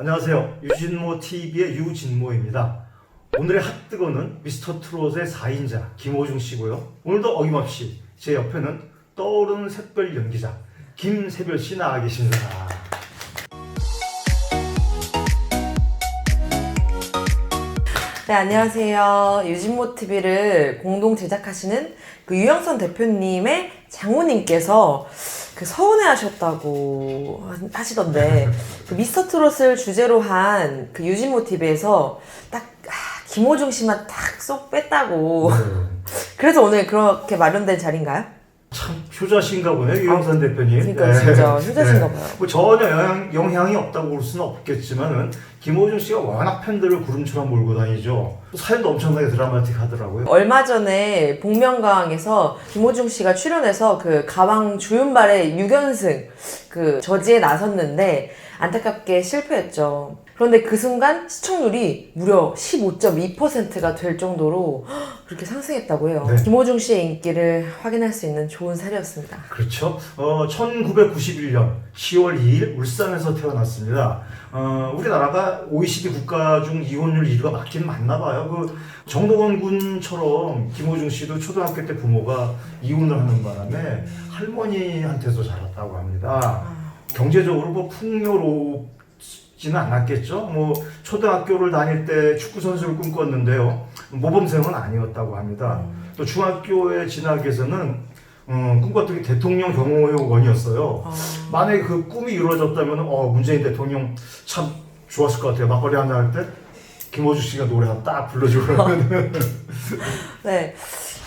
안녕하세요. 유진모 TV의 유진모입니다. 오늘의 핫뜨거는 미스터 트롯의 4인자 김호중 씨고요. 오늘도 어김없이 제 옆에는 떠오르는 샛별 연기자 김새별 씨 나와 계십니다. 네, 안녕하세요. 유진모 TV를 공동 제작하시는 그 유영선 대표님의 장모님께서 그 서운해 하셨다고 하- 하시던데, 그 미스터 트롯을 주제로 한 그 유진모 TV에서 딱, 아, 김호중 씨만 딱 쏙 뺐다고. 그래서 오늘 그렇게 마련된 자리인가요? 참 효자신가 보네요, 유영선 대표님. 그러니까 네. 진짜 효자신가 봐요. 뭐 전혀 영향, 영향이 없다고 볼 수는 없겠지만은 김호중 씨가 워낙 팬들을 구름처럼 몰고 다니죠. 사연도 엄청나게 드라마틱하더라고요. 얼마 전에 복면가왕에서 김호중 씨가 출연해서 그 가왕 주윤발의 6연승 그 저지에 나섰는데 안타깝게 실패했죠. 그런데 그 순간 시청률이 무려 15.2%가 될 정도로 그렇게 상승했다고 해요. 네. 김호중 씨의 인기를 확인할 수 있는 좋은 사례였습니다. 그렇죠. 어, 1991년 10월 2일 울산에서 태어났습니다. 어, 우리나라가 OECD 국가 중 이혼율 1위가 맞긴 맞나 봐요. 그 정동원 군처럼 김호중 씨도 초등학교 때 부모가 이혼을 하는 바람에 할머니한테서 자랐다고 합니다. 경제적으로 뭐 풍요롭 지는 않았겠죠. 뭐 초등학교를 다닐 때 축구 선수를 꿈꿨는데요. 모범생은 아니었다고 합니다. 또 중학교에 진학해서는 음, 꿈꿨던 게 대통령 경호원이었어요. 아, 만약에 그 꿈이 이루어졌다면 어, 문재인 대통령 참 좋았을 것 같아요. 막걸리 한잔 할 때 김호주 씨가 노래 하나 딱 불러주고 그러면 네,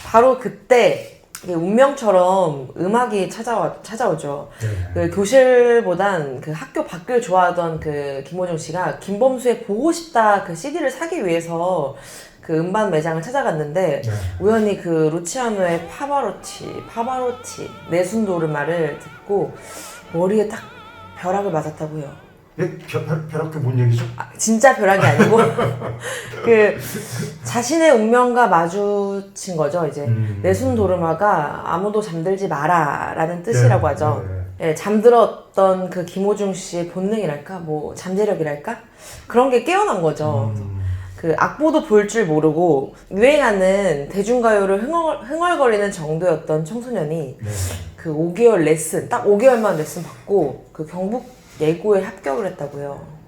바로 그때 이게 운명처럼 음악이 찾아와, 찾아오죠. 그 교실보단 그 학교 밖을 좋아하던 그 김호중 씨가 김범수의 보고 싶다 그 CD를 사기 위해서 그 음반 매장을 찾아갔는데 네. 우연히 그 루치아노의 파바로치, 파바로치, 내순도르마를 듣고 머리에 딱 벼락을 맞았다고요. 예? 벼- 벼- 벼락게 뭔 얘기죠? 아, 진짜 벼락이 아니고 그 자신의 운명과 마주친 거죠 이제 음. 내순 도르마가 아무도 잠들지 마라라는 뜻이라고 네, 하죠. 네, 예, 잠들었던 그 김호중 씨의 본능이랄까, 뭐 잠재력이랄까 그런 게 깨어난 거죠. 음, 그 악보도 볼 줄 모르고 유행하는 대중가요를 흥얼, 흥얼거리는 정도였던 청소년이 네. 그 5개월 레슨, 딱 5개월만 레슨 받고 그 경북 예고에 합격을 했다고요.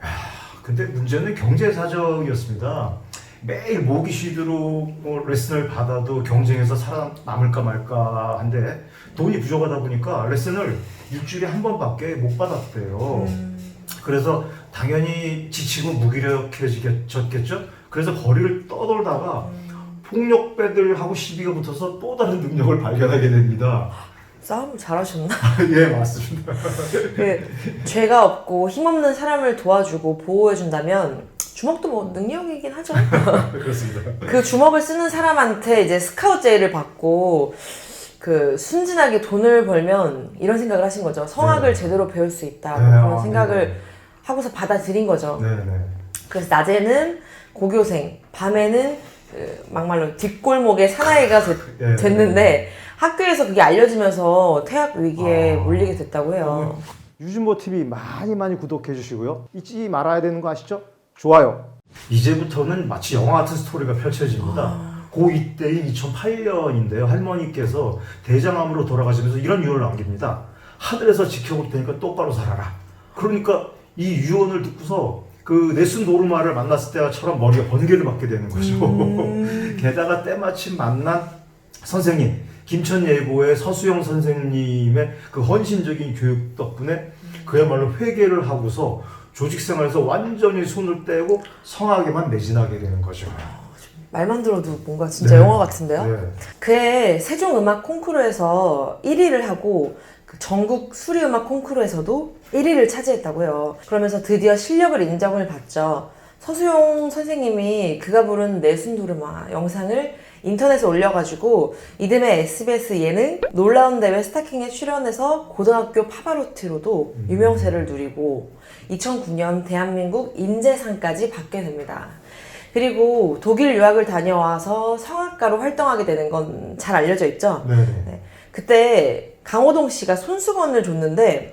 근데 문제는 경제 사정이었습니다. 매일 모기 쉬드로 뭐 레슨을 받아도 경쟁에서 살아남을까 말까 한데 돈이 부족하다 보니까 레슨을 일주일에 한 번밖에 못 받았대요. 그래서 당연히 지치고 무기력해졌겠죠. 그래서 거리를 떠돌다가 폭력배들하고 시비가 붙어서 또 다른 능력을 발견하게 됩니다. 싸움을 잘하셨나? 예, 맞습니다. 그 죄가 없고 힘없는 사람을 도와주고 보호해준다면 주먹도 뭐 능력이긴 하죠. 그렇습니다. 그 주먹을 쓰는 사람한테 이제 스카우트 제의를 받고 그 순진하게 돈을 벌면 이런 생각을 하신 거죠. 성악을 네. 제대로 배울 수 있다. 네, 뭐 그런 아, 생각을 네. 하고서 받아들인 거죠. 네, 네. 그래서 낮에는 고교생, 밤에는 그 막말로 뒷골목의 사나이가 됐, 네, 됐는데 학교에서 그게 알려지면서 퇴학 위기에 아. 몰리게 됐다고 해요. 유진모 TV 많이 많이 구독해 주시고요. 잊지 말아야 되는 거 아시죠? 좋아요. 이제부터는 마치 영화 같은 스토리가 펼쳐집니다. 고2 때인 2008년인데요. 할머니께서 대장암으로 돌아가시면서 이런 유언을 남깁니다. 하늘에서 지켜볼 테니까 똑바로 살아라. 그러니까 이 유언을 듣고서 그 네슨 노르마를 만났을 때처럼 머리가 번개를 맞게 되는 거죠. 게다가 때마침 만난 선생님 김천 예고의 서수영 선생님의 그 헌신적인 교육 덕분에 그야말로 회개를 하고서 조직 생활에서 완전히 손을 떼고 성악에만 매진하게 되는 거죠. 말만 들어도 뭔가 진짜 네. 영화 같은데요? 네. 그해 세종음악 콩쿠르에서 1위를 하고 그 전국 수리음악 콩쿠르에서도 1위를 차지했다고 해요. 그러면서 드디어 실력을 인정을 받죠. 서수용 선생님이 그가 부른 내순도르마 영상을 인터넷에 올려가지고 이듬해 SBS 예능 놀라운 대회 스타킹에 출연해서 고등학교 파바로티로도 유명세를 누리고 2009년 대한민국 인재상까지 받게 됩니다. 그리고 독일 유학을 다녀와서 성악가로 활동하게 되는 건 잘 알려져 있죠. 네. 네. 네. 그때 강호동 씨가 손수건을 줬는데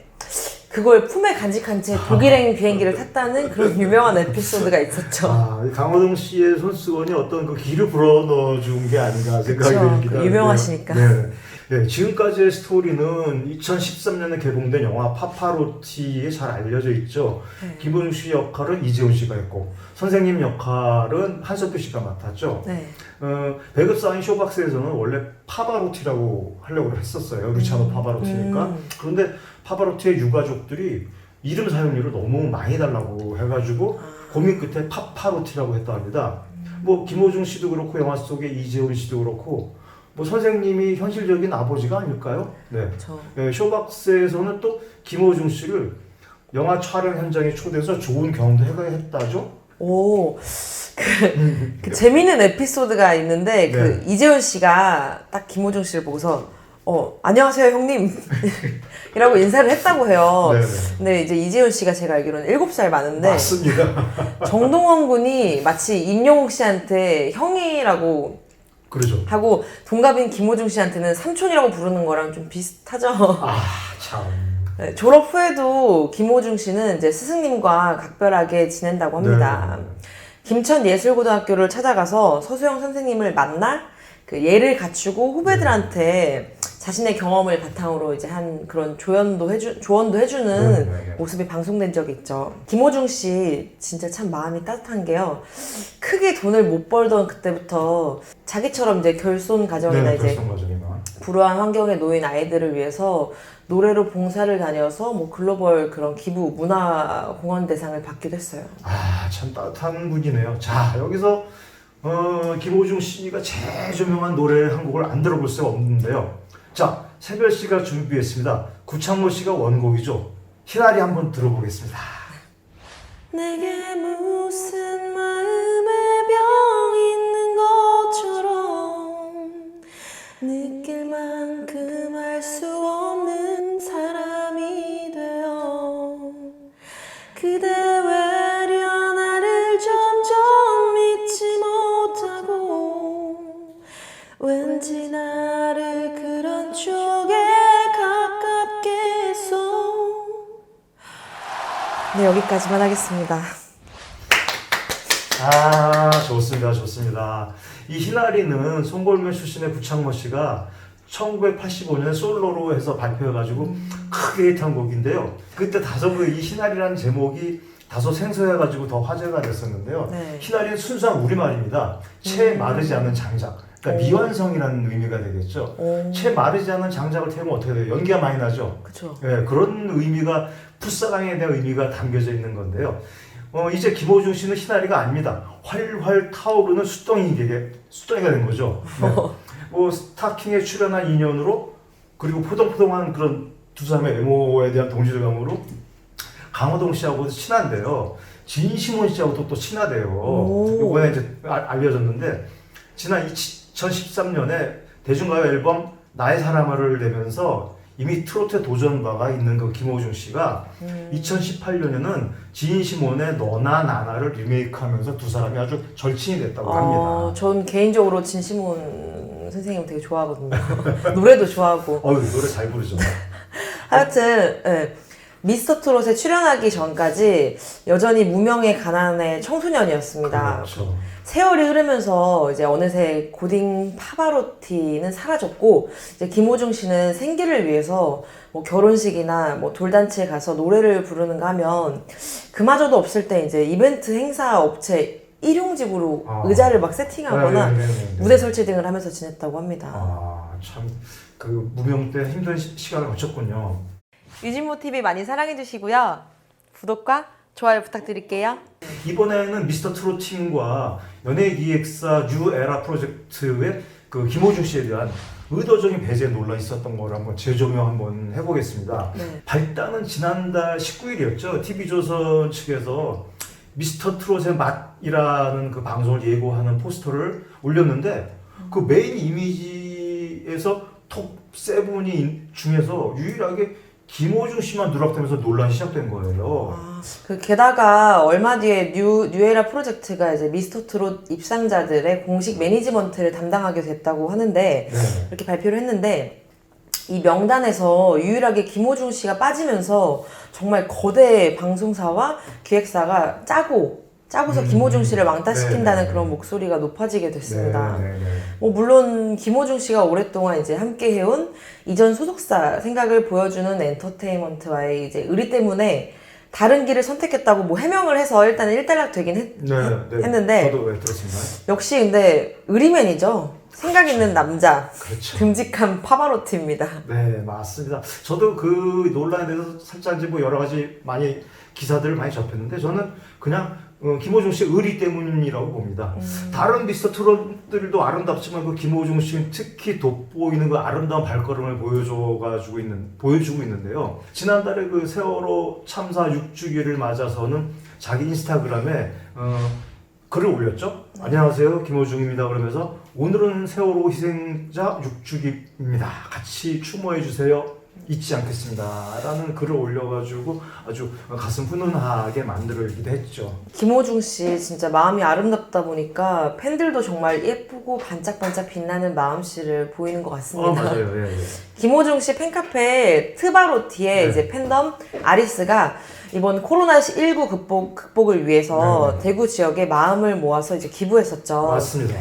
그걸 품에 간직한 채 독일행 비행기를 탔다는 그런 유명한 에피소드가 있었죠. 아, 이 강호동 씨의 손수건이 어떤 그 기를 불어 넣어 준 게 아닌가 생각이 그쵸. 들기도 그 유명하시니까. 네. 네, 지금까지의 스토리는 2013년에 개봉된 영화 파파로티에 잘 알려져 있죠. 네. 김원중 씨 역할은 이재훈 씨가 했고 선생님 역할은 한석규 씨가 맡았죠. 네. 어, 배급 사인 쇼박스에서는 원래 파바로티라고 하려고 했었어요. 루치아노 파바로티니까. 음. 그런데 파바로티의 유가족들이 이름 사용료를 너무 많이 달라고 해가지고 고민 끝에 파파로티라고 했다 합니다. 뭐 김호중 씨도 그렇고 영화 속에 이재훈 씨도 그렇고 뭐 선생님이 현실적인 아버지가 아닐까요? 네. 저 네, 쇼박스에서는 또 김호중 씨를 영화 촬영 현장에 초대해서 좋은 경험도 해가 했다죠. 오, 그, 그 재밌는 에피소드가 있는데, 그 네. 이재훈 씨가 딱 김호중 씨를 보고서, 어, 안녕하세요, 형님. 이라고 인사를 했다고 해요. 네, 네. 근데 이제 이재훈 씨가 제가 알기로는 7살 많은데, 맞습니다. 정동원 군이 마치 임영웅 씨한테 형이라고 그러죠. 하고, 동갑인 김호중 씨한테는 삼촌이라고 부르는 거랑 좀 비슷하죠. 아 참. 네, 졸업 후에도 김호중 씨는 이제 스승님과 각별하게 지낸다고 합니다. 네. 김천 예술고등학교를 찾아가서 서수영 선생님을 만나 그 예를 갖추고 후배들한테 자신의 경험을 바탕으로 이제 한 그런 조언도 해주 조언도 해주는 네, 네, 네. 모습이 방송된 적이 있죠. 김호중 씨 진짜 참 마음이 따뜻한 게요. 크게 돈을 못 벌던 그때부터 자기처럼 이제 결손 가정이나 네, 이제 결성 과정이나. 불우한 환경에 놓인 아이들을 위해서 노래로 봉사를 다녀서 뭐 글로벌 그런 기부 문화 공헌 대상을 받기도 했어요. 아, 참 따뜻한 분이네요. 자, 여기서 어, 김호중 씨가 제일 유명한 노래 한 곡을 안 들어볼 수가 없는데요. 자, 새별 씨가 준비했습니다. 구창모 씨가 원곡이죠. 희나리 한번 들어보겠습니다. 내게 무슨 마 여기까지만 하겠습니다 아, 좋습니다. 좋습니다. 이 희나리는 송골매 출신의 구창모 씨가 1985년에 솔로로 해서 발표해가지고 크게 히트한 곡인데요. 그때 다소 그이 희나리라는 제목이 다소 생소해가지고 더 화제가 됐었는데요. 네. 희나리는 순수한 우리말입니다. 채 마르지 않은 장작. 그러니까 오. 미완성이라는 의미가 되겠죠. 오. 채 마르지 않은 장작을 태우면 어떻게 돼요? 연기가 많이 나죠. 그쵸. 예, 그런 의미가 풋사랑에 대한 의미가 담겨져 있는 건데요. 어, 이제 김호중 씨는 희나리가 아닙니다. 활활 타오르는 수덩이게 수덩이가 된 거죠. 네. 뭐 스타킹에 출연한 인연으로 그리고 포동포동한 그런 두 사람의 외모에 대한 동질감으로 강호동 씨하고도 친한데요. 진시몬 씨하고도 또 친하대요. 오. 이번에 이제 알- 알려졌는데 지난 2013년에 대중가요 앨범 나의 사람을 내면서 이미 트로트에 도전 바가 있는 그 김호중 씨가 음. 2018년에는 진시몬의 너나 나나를 리메이크하면서 두 사람이 아주 절친이 됐다고 어, 합니다. 전 개인적으로 진시몬 선생님 되게 좋아하거든요. 노래도 좋아하고. 어유 노래 잘 부르죠. 하여튼, 예. 미스터 트롯에 출연하기 전까지 여전히 무명의 가난의 청소년이었습니다. 그렇죠. 세월이 흐르면서 이제 어느새 고딩 파바로티는 사라졌고 이제 김호중 씨는 생계를 위해서 뭐 결혼식이나 뭐 돌잔치에 가서 노래를 부르는가 하면 그마저도 없을 때 이제 이벤트 행사 업체 일용직으로 아. 의자를 막 세팅하거나 네, 네, 네, 네. 무대 설치 등을 하면서 지냈다고 합니다. 아, 참, 그 무명 때 힘든 시, 시간을 거쳤군요. 유진모 TV 많이 사랑해 주시고요. 구독과 좋아요 부탁드릴게요. 이번에는 미스터 트롯 팀과 연예 기획사 뉴에라 프로젝트의 그 김호중 씨에 대한 의도적인 배제 논란이 있었던 걸 한번 재조명 한번 해보겠습니다. 네. 발단은 지난달 19일이었죠. TV조선 측에서 미스터 트롯의 맛이라는 그 방송을 예고하는 포스터를 올렸는데 그 메인 이미지에서 톱 세븐이 중에서 유일하게 김호중 씨만 누락되면서 논란이 시작된 거예요. 아, 그 게다가 얼마 뒤에 뉴 뉴에라 프로젝트가 이제 미스터 트롯 입상자들의 공식 매니지먼트를 담당하게 됐다고 하는데 네. 이렇게 발표를 했는데 이 명단에서 유일하게 김호중 씨가 빠지면서 정말 거대 방송사와 기획사가 짜고 짜고서 음. 김호중 씨를 왕따시킨다는 네, 네. 그런 목소리가 높아지게 됐습니다. 네, 네, 네. 뭐 물론 김호중 씨가 오랫동안 이제 함께 해온 이전 소속사 생각을 보여주는 엔터테인먼트와의 이제 의리 때문에 다른 길을 선택했다고 뭐 해명을 해서 일단은 일단락 되긴 했, 네, 네. 했는데 저도 왜 들었습니다. 역시 근데 의리맨이죠. 생각 있는 남자. 그렇죠. 듬직한 파바로티입니다. 네, 맞습니다. 저도 그 논란에 대해서 살짝 이제 뭐 여러 가지 많이 기사들을 많이 접했는데 저는 그냥 어, 김호중 씨 의리 때문이라고 봅니다. 다른 미스터 트롯들도 아름답지만 그 김호중 씨는 특히 돋보이는 그 아름다운 발걸음을 보여줘가지고 있는 보여주고 있는데요. 지난달에 그 세월호 참사 6주기를 맞아서는 자기 인스타그램에 어, 글을 올렸죠. 안녕하세요, 김호중입니다. 그러면서 오늘은 세월호 희생자 6주기입니다. 같이 추모해 주세요. 잊지 않겠습니다.라는 글을 올려가지고 아주 가슴 훈훈하게 만들기도 했죠. 김호중 씨 진짜 마음이 아름답다 보니까 팬들도 정말 예쁘고 반짝반짝 빛나는 마음씨를 보이는 것 같습니다. 어 맞아요, 예, 예. 김호중 씨 팬카페 트바로티의 네. 이제 팬덤 아리스가 이번 코로나 19 극복, 극복을 위해서 네. 대구 지역에 마음을 모아서 이제 기부했었죠. 맞습니다.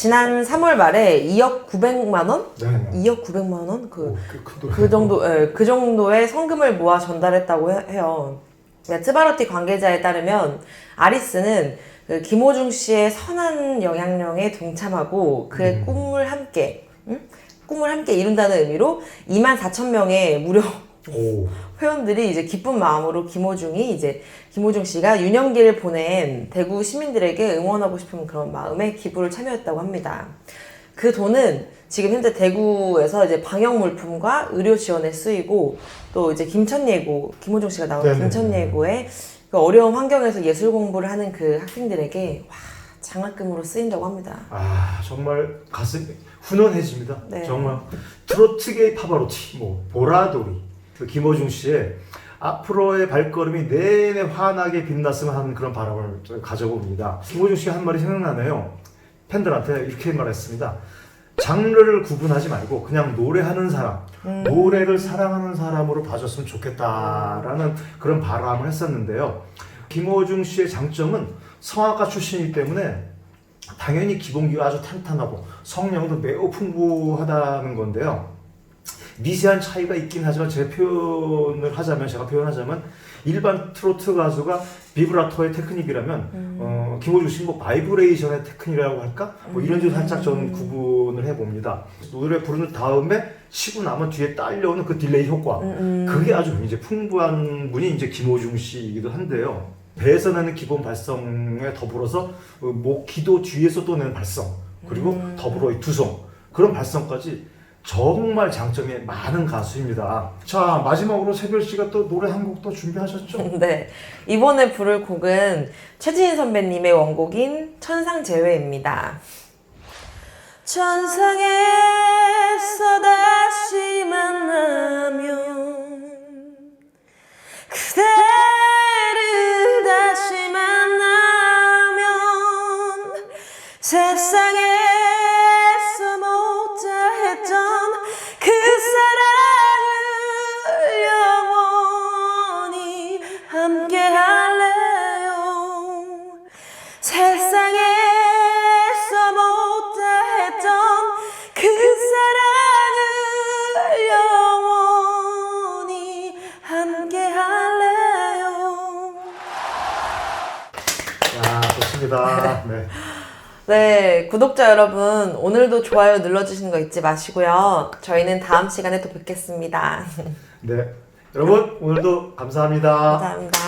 지난 3월 말에 2억 900만 원? 네, 네. 2억 900만 원? 그 오, 그, 그, 그 정도, 예, 그 정도의 성금을 모아 전달했다고 해- 해요. 네, 트바로티 관계자에 따르면 아리스는 그 김호중 씨의 선한 영향력에 동참하고 그의 음. 꿈을 함께, 응? 꿈을 함께 이룬다는 의미로 2만 4천 명의 무료 오, 회원들이 이제 기쁜 마음으로 김호중이 이제 김호중 씨가 유년기를 보낸 대구 시민들에게 응원하고 싶은 그런 마음에 기부를 참여했다고 합니다. 그 돈은 지금 현재 대구에서 이제 방역 물품과 의료 지원에 쓰이고 또 이제 김천예고 김호중 씨가 나온 네네네. 김천예고의 그 어려운 환경에서 예술 공부를 하는 그 학생들에게 와 장학금으로 쓰인다고 합니다. 아 정말 가슴이 훈훈해집니다. 네. 정말 트로트계의 파바로티, 뭐 보라돌이, 그 김호중 씨의 앞으로의 발걸음이 내내 환하게 빛났으면 하는 그런 바람을 좀 가져봅니다. 김호중 씨가 한 말이 생각나네요. 팬들한테 이렇게 말했습니다. 장르를 구분하지 말고 그냥 노래하는 사람, 노래를 사랑하는 사람으로 봐줬으면 좋겠다라는 그런 바람을 했었는데요. 김호중 씨의 장점은 성악가 출신이기 때문에 당연히 기본기가 아주 탄탄하고 성량도 매우 풍부하다는 건데요. 미세한 차이가 있긴 하지만 제 표현을 하자면 제가 표현하자면 일반 트로트 가수가 비브라토의 테크닉이라면 어, 김호중 씨는 뭐 바이브레이션의 테크닉이라고 할까? 뭐 이런 식으로 살짝 저는 구분을 해봅니다. 노래 부르는 다음에 치고 나면 뒤에 딸려오는 그 딜레이 효과 그게 아주 이제 풍부한 분이 이제 김호중 씨이기도 한데요. 배에서 내는 기본 발성에 더불어서 어, 목 기도 뒤에서 또 내는 발성 그리고 더불어 이 두성 그런 발성까지 정말 장점이 많은 가수입니다. 자 마지막으로 새별 씨가 또 노래 한 곡 또 준비하셨죠? 네. 이번에 부를 곡은 최지인 선배님의 원곡인 천상재회입니다. 천상에 네, 구독자 여러분, 오늘도 좋아요 눌러주시는 거 잊지 마시고요. 저희는 다음 시간에 또 뵙겠습니다. 네. 여러분 오늘도 감사합니다. 감사합니다.